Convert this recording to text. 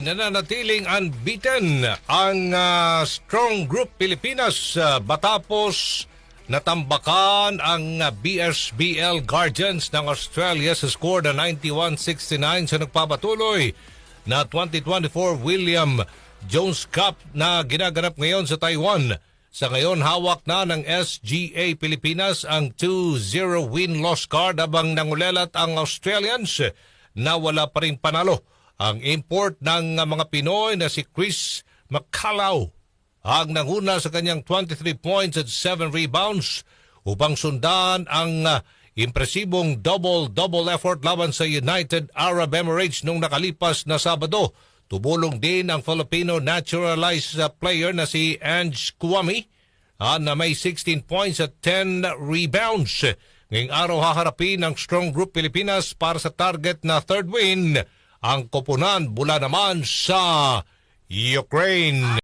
Nananatiling unbeaten ang ah, Strong Group Pilipinas ah, batapos natambakan ang ah, BSBL Guardians ng Australia sa score na 91-69 sa nagpapatuloy na 2024 William Jones Cup na ginaganap ngayon sa Taiwan. Sa ngayon, hawak na ng SGA Pilipinas ang 2-0 win-loss card habang nangulelat ang Australians na wala pa rin panalo. Ang import ng uh, mga Pinoy na si Chris Macalao ang nanguna sa kanyang 23 points at 7 rebounds upang sundan ang uh, impresibong double-double effort laban sa United Arab Emirates nung nakalipas na Sabado. Tumulong din ang Filipino naturalized uh, player na si Ange Kwame ah, na may 16 points at 10 rebounds. Ngayong araw haharapin ng Strong Group Pilipinas para sa target na third win ang koponan mula naman sa Ukraine.